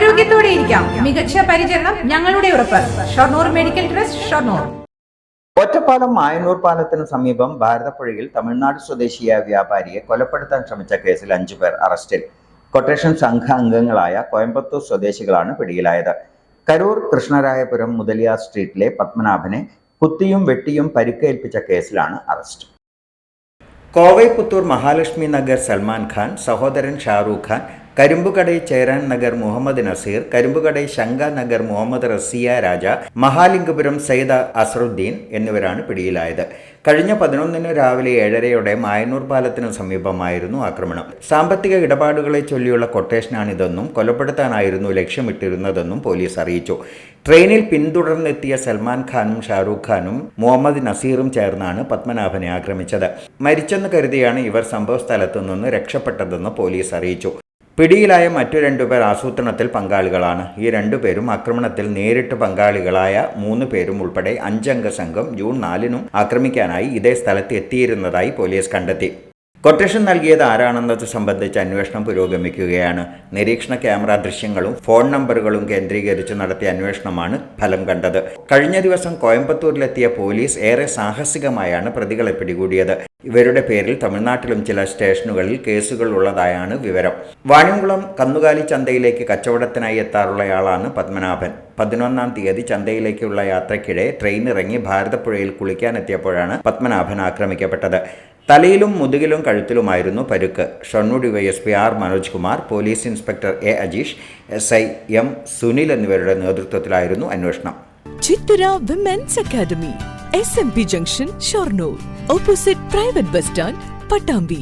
ആരോഗ്യത്തോടെ ഇരിക്കാം. മികച്ച പരിചരണം ഞങ്ങളുടെ ഉറപ്പ്. Shoranur medical trust Shoranur. Ottapalam Mayannur പാലത്തിന് സമീപം ഭാരതപ്പുഴയിൽ തമിഴ്നാട് സ്വദേശിയായ വ്യാപാരിയെ കൊലപ്പെടുത്താൻ ശ്രമിച്ച കേസിൽ അഞ്ചു പേർ അറസ്റ്റിൽ. കൊട്ടേഷൻ സംഘ അംഗങ്ങളായ കോയമ്പത്തൂർ സ്വദേശികളാണ് പിടിയിലായത്. കരൂർ കൃഷ്ണരായപുരം മുതലിയാർ സ്ട്രീറ്റിലെ പത്മനാഭനെ കുത്തിയും വെട്ടിയും പരിക്കേൽപ്പിച്ച കേസിലാണ് അറസ്റ്റ്. കോവൈപുത്തൂർ മഹാലക്ഷ്മി നഗർ സൽമാൻ ഖാൻ സഹോദരൻ ഷാറൂഖ് ഖാൻ കരിമ്പുകടൈ ചേരാൻ നഗർ മുഹമ്മദ് നസീർ കരിമ്പുകടൈ ശങ്ക നഗർ മുഹമ്മദ് റസിയ രാജ മഹാലിംഗപുരം സയ്യിദ അസറുദ്ദീൻ എന്നിവരാണ് പിടിയിലായത്. കഴിഞ്ഞ പതിനൊന്നിന് രാവിലെ ഏഴരയോടെ മായന്നൂർ പാലത്തിന് സമീപമായിരുന്നു ആക്രമണം. സാമ്പത്തിക ഇടപാടുകളെ ചൊല്ലിയുള്ള കൊട്ടേഷനാണിതെന്നും കൊലപ്പെടുത്താനായിരുന്നു ലക്ഷ്യമിട്ടിരുന്നതെന്നും പോലീസ് അറിയിച്ചു. ട്രെയിനിൽ പിന്തുടർന്നെത്തിയ സൽമാൻ ഖാനും ഷാറൂഖ് ഖാനും മുഹമ്മദ് നസീറും ചേർന്നാണ് പത്മനാഭനെ ആക്രമിച്ചത്. മരിച്ചെന്ന് കരുതിയാണ് ഇവർ സംഭവസ്ഥലത്തു നിന്ന് രക്ഷപ്പെട്ടതെന്ന് പോലീസ് അറിയിച്ചു. പിടിയിലായ മറ്റു രണ്ടുപേർ ആസൂത്രണത്തിൽ പങ്കാളികളാണ്. ഈ രണ്ടുപേരും ആക്രമണത്തിൽ നേരിട്ട് പങ്കാളികളായ മൂന്ന് പേരും ഉൾപ്പെടെ അഞ്ചംഗ സംഘം ജൂൺ നാലിനും ആക്രമിക്കാനായി ഇതേ സ്ഥലത്ത് എത്തിയിരുന്നതായി പോലീസ് കണ്ടെത്തി. കൊട്ടേഷൻ നൽകിയത് ആരാണെന്നത് സംബന്ധിച്ച് അന്വേഷണം പുരോഗമിക്കുകയാണ്. നിരീക്ഷണ ക്യാമറ ദൃശ്യങ്ങളും ഫോൺ നമ്പറുകളും കേന്ദ്രീകരിച്ച് നടത്തിയ അന്വേഷണമാണ് ഫലം കണ്ടത്. കഴിഞ്ഞ ദിവസം കോയമ്പത്തൂരിലെത്തിയ പോലീസ് ഏറെ സാഹസികമായാണ് പ്രതികളെ പിടികൂടിയത്. ഇവരുടെ പേരിൽ തമിഴ്നാട്ടിലും ചില സ്റ്റേഷനുകളിൽ കേസുകൾ ഉള്ളതായാണ് വിവരം. വാണിയംകുളം കന്നുകാലി ചന്തയിലേക്ക് കച്ചവടത്തിനായി എത്താറുള്ളയാളാണ് പത്മനാഭൻ. പതിനൊന്നാം തീയതി ചന്തയിലേക്കുള്ള യാത്രക്കിടെ ട്രെയിൻ ഇറങ്ങി ഭാരതപ്പുഴയിൽ കുളിക്കാനെത്തിയപ്പോഴാണ് പത്മനാഭൻ ആക്രമിക്കപ്പെട്ടത്. തലയിലും മുതുകിലും കഴുത്തിലുമായിരുന്നു പരുക്ക്. Shoranur DYSP R Manoj Kumar police inspector A Ajeesh S I M Sunil എന്നിവരുടെ നേതൃത്വത്തിലായിരുന്നു അന്വേഷണം. Chithara women's academy S M P junction Shoranur opposite private bus stand Pattambi